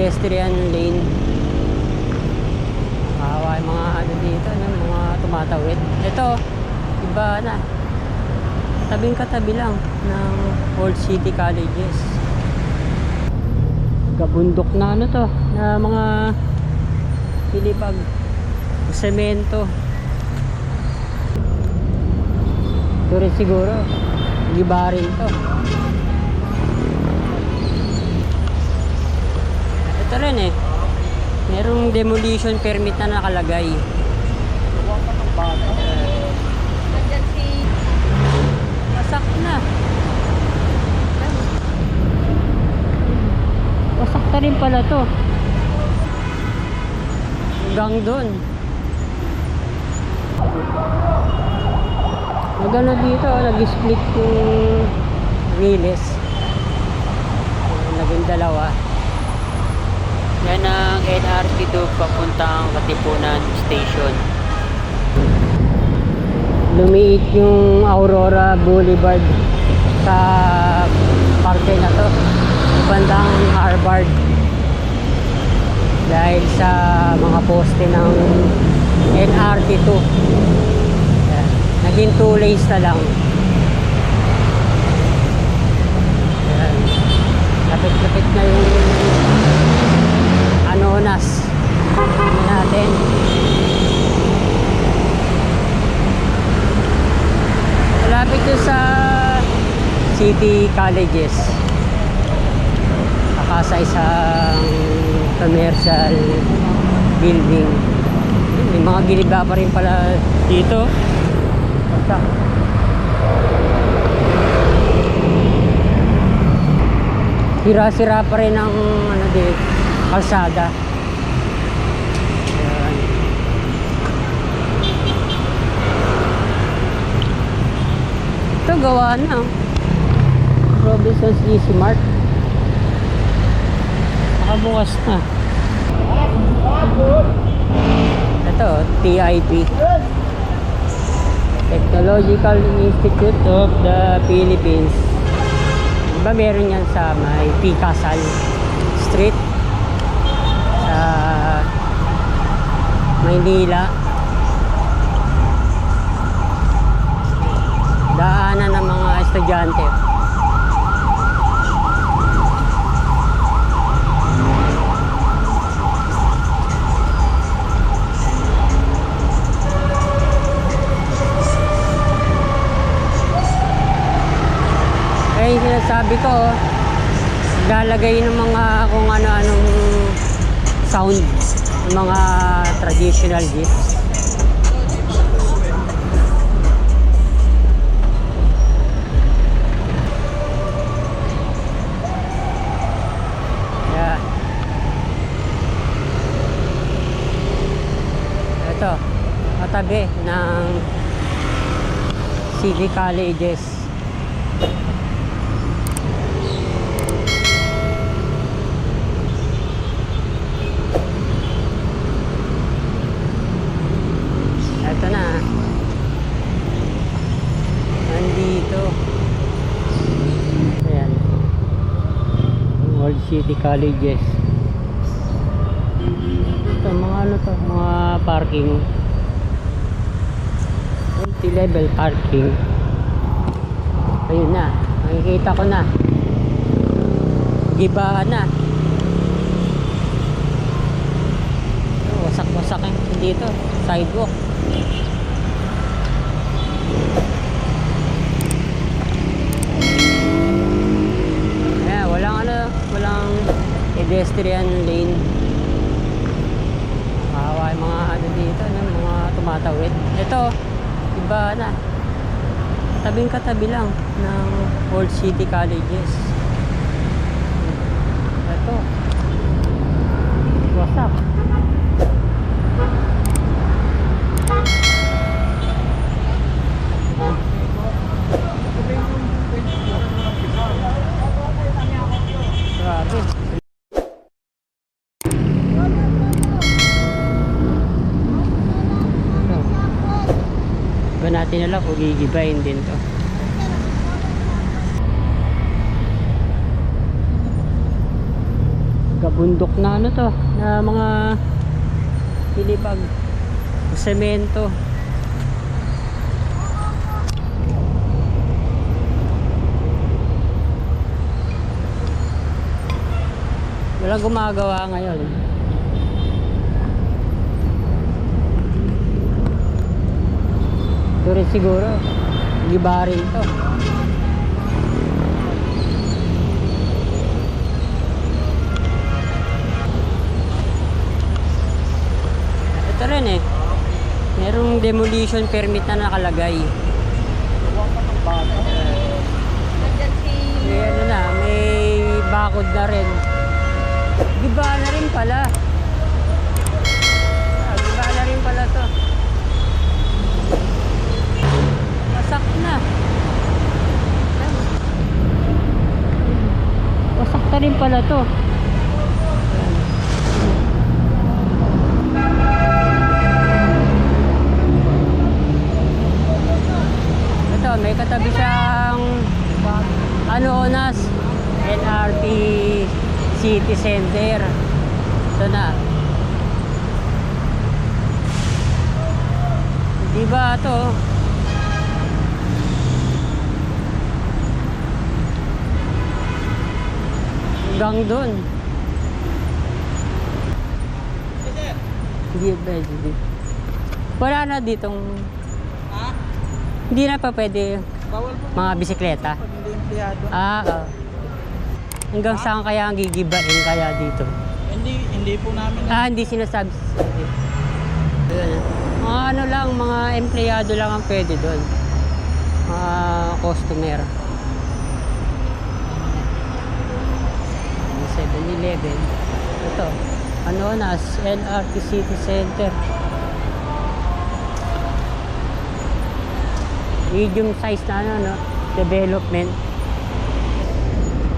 pedestrian lane. Kawawa yung mga ano dito, ano, mga tumatawid. Ito, iba na. Tabing katabi lang ng Old City Colleges. Kabundok na ano to, na mga pilipag, semento. Ito rin siguro, gibarin to. Ito rin eh. Merong demolition permit na nakalagay. Wasak na. Wasak na rin pala to. Hanggang doon. Magano dito, nag-split yung riles. Naging dalawa. NRT2 papuntang Katipunan Station. Lumiit yung Aurora Boulevard sa parke na to. Bandang Harvard. Dahil sa mga poste ng NRT2. Yan. Naging two lanes na lang. Lapit-lapit na yung. Ano natin. Malapit yun sa City Colleges. Saka sa isang commercial building. May mga giliba pa rin pala dito. Basta. Sira-sira pa rin ang ano dito, kalsada. Gawa na. Robinson's Easy Mart. Nakabukas na. Ito, TIP. Technological Institute of the Philippines. Diba meron yan sa may Picasal Street sa Maynila. Daanan ng mga estudyante. Kaya sinasabi ko, lalagay ng mga kung ano-anong sound, mga traditional gifts. Ito, katabi ng City Colleges. Ito na. Nandito. Ayan. Old City Colleges. Ito, mga ano to, mga parking. Multi-level parking. Ayun na. Nakikita ko na. Gibahan na. Wasak-wasak yung dito. Sidewalk. Ayan, walang ano, walang pedestrian lane. Kawawa yung mga ano dito, ano, mga tumatawid. Ito, iba na. Tabing katabi lang ng Old City Colleges. Ito. Wasak. Grabe. Ito. Ba natin na lang kung gigibayin din to. Mabundok na ano to, na mga pilipag, semento. Walang gumagawa ngayon. Ito rin siguro. Giba rin to. Ito rin eh. Merong demolition permit na nakalagay. May ano na, may bakod na rin. Giba na rin pala. Ah, giba na rin pala to. Wasak na. Wasak na rin pala to. Ito, may katabi siyang ano Onas NRT City Center. Ito na. Di ba Hanggang doon. Hindi ba, hindi. Wala na ditong, Ha? hindi na pa pwede Bawal po mga bisikleta. pag hindi empleyado. Ah, ah. hanggang saan kaya ang gigibain kaya dito? Hindi, hindi po namin. Ah, hindi sinasabi. Mga ano lang, mga empleyado lang ang pwede doon. Mga customer. 7-Eleven. Ito. Ano na, LRT City Center. Medium size na ano, no? Development.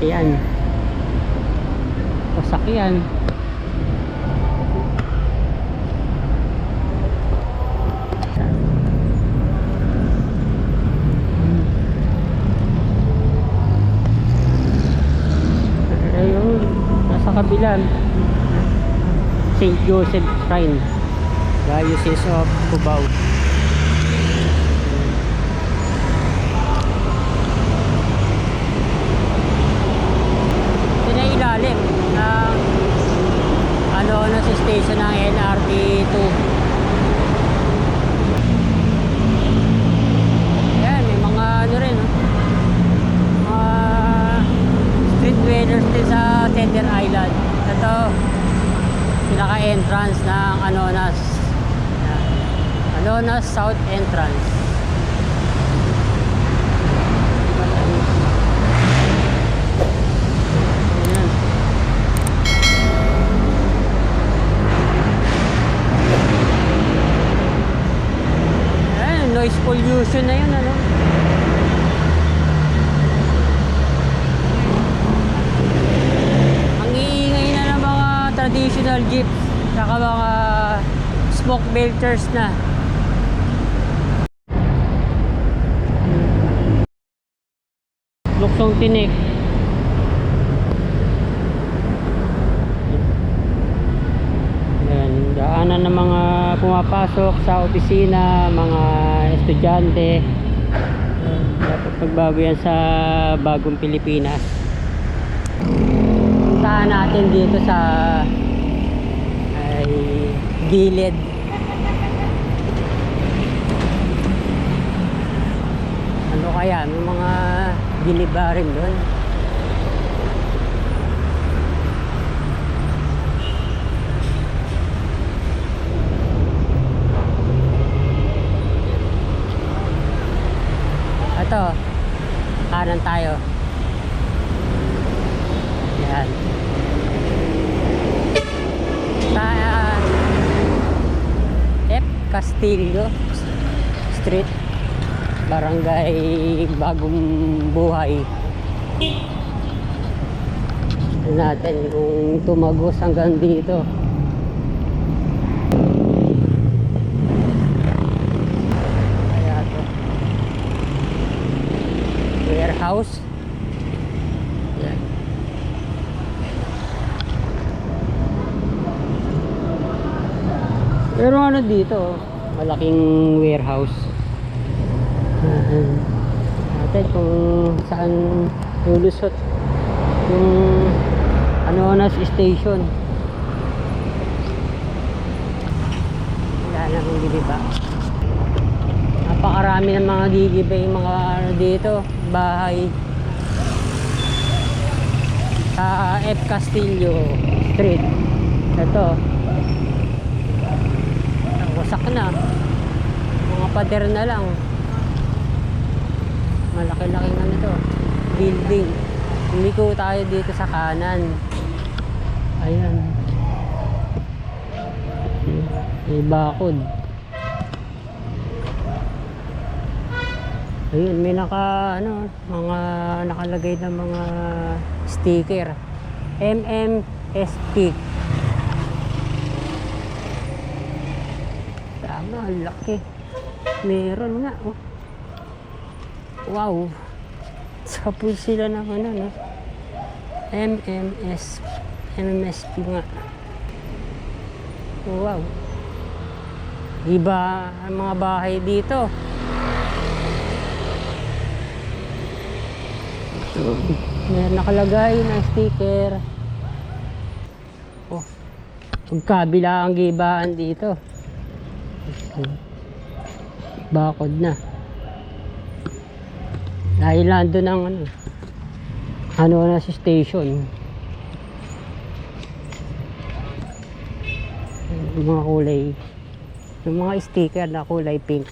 Ayan. Wasak yan. Ayun, nasa kabila. St. Joseph Shrine. Diocese of Cubao. Ito na ilalim ng ano na sa station ng NRT 2. Yan, may mga ano rin. Mga street dwellers din sa Tender Island. Ito, pinaka-entrance ng Anonas. Anonas South Entrance. Ayan. Ayan, noise pollution na yun, ano? Ang iingay na ng mga traditional jeeps, saka mga smoke filters na. Luksong tinik. Ayan, daanan ng mga pumapasok sa opisina, mga estudyante. Dapat pagbago yan sa bagong Pilipinas. Puntahan natin dito sa ay gilid. Ano kaya? May mga gilibarin doon. Ito, kanan tayo. Yan. Sa uh, F. Castillo Street, Barangay Bagong Buhay. Natin kung tumagos hanggang dito. Kaya to. Warehouse. Yan. Pero ano dito, malaking warehouse. Natin kung saan lulusot yung ano na station. Wala nang gigiba. Napakarami ng mga gigiba yung mga ano dito, bahay. Sa F. Castillo Street. Ito. Wasak na. Mga pader na lang. Malaki-laki na nito. Building. Umiko tayo dito sa kanan. Ayan. May bakod. Ayun, may naka, ano, mga nakalagay na mga sticker. MMSP. Tama, ang laki. Meron nga, oh. Wow. Sapul sila ng ano, no? MMS. MMSP nga. Wow. Iba ang mga bahay dito. Meron nakalagay na sticker. Oh. Magkabila ang gibaan dito. Bakod na. Dahil nandun ang ano. Ano na sa station. Yung mga kulay. Yung mga sticker na kulay pink.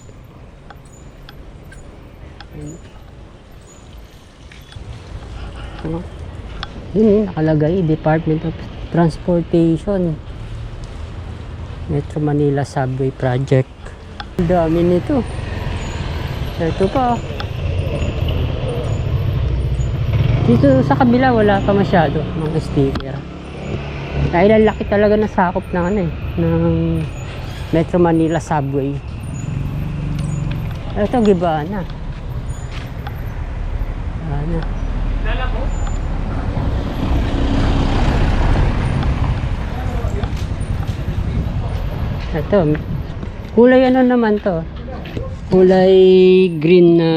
Ano? Yun nakalagay, Department of Transportation. Metro Manila Subway Project. Ang dami nito. Ito pa. Dito sa kabila wala pa masyado mga sticker. Dahil ang laki talaga ng sakop ng ano eh, ng Metro Manila Subway. Ito, Gibana. Gibana. Ito, kulay ano naman to? Kulay green na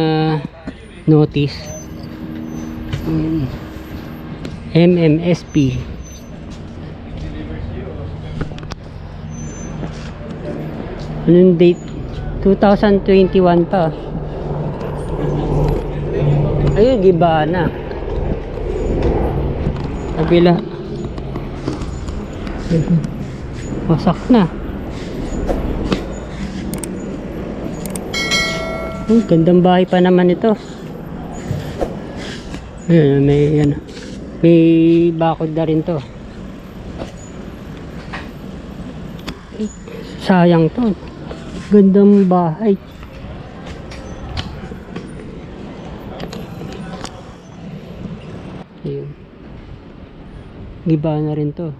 notice. Mm. MMSP. Anong date? 2021 pa. Ayun, giba na. Kabila. Wasak na. Hmm, gandang bahay pa naman ito. Ayun, may ano. May bakod na rin to. Sayang to. Gandang bahay. Ayun. Giba na rin to.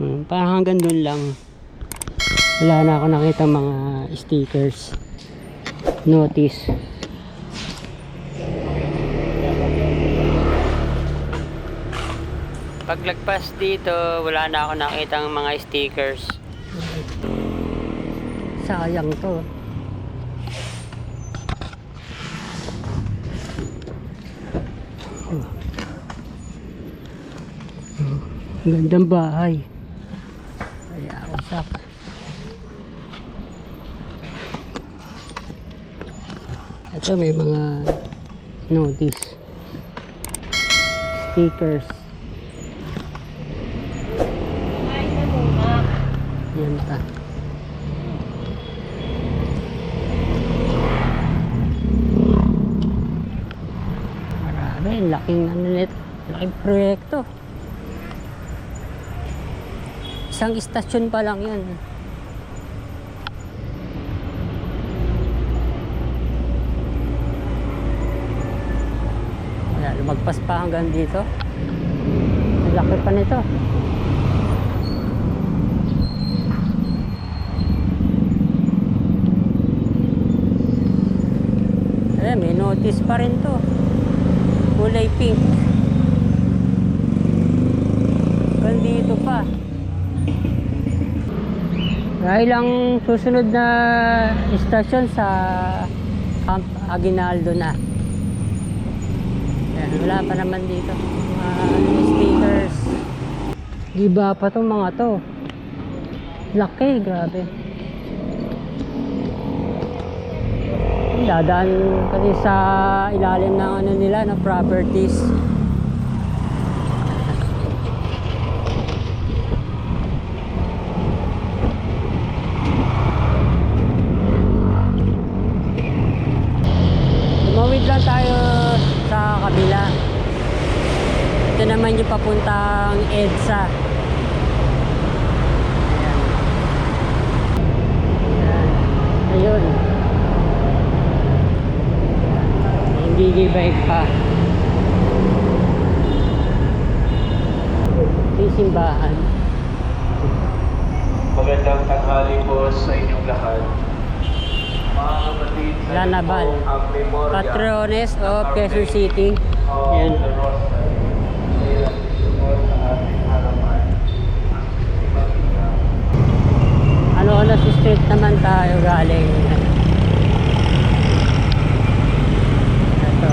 Hmm, parang hanggang doon lang. Wala na ako nakita mga stickers. Notice. Paglagpas dito, wala na ako nakita mga stickers. Sayang to. Gandang bahay. Kaya wasak. Ito may mga notice. Stickers. Yan pa. Marami, laking ano nito, laking proyekto. Isang istasyon pa lang yan. Lumagpas pa hanggang dito. Laki pa nito. Ayan, may notice pa rin to. Kulay pink. Hanggang dito pa. Dahil ang susunod na istasyon sa Camp Aguinaldo na. Wala pa naman dito. Mga ano, stickers. Giba pa tong mga to. Laki, grabe. Dadaan kasi sa ilalim ng ano nila, ng properties. Tumawid lang tayo sa kabila. Ito naman yung papuntang EDSA. Ayan. Ayan. Ayun. Hindi gibay pa. Ito yung simbahan. Magandang tanghali po sa inyong lahat. Mga kapatid, Lanabal. Patrones of Quezon City. of Yan. the Rosary. Kaya susunod sa ating harapan ang Maria. Ano ano si street naman tayo galing. Ito.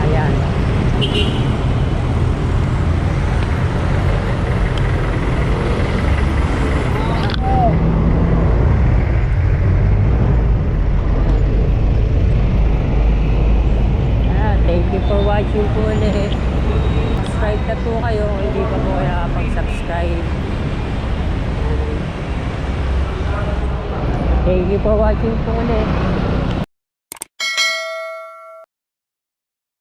Ayan. Ah, thank you for watching ulit. Subscribe na po kayo kung hindi pa po kaya pag-subscribe. Thank you for watching po ulit.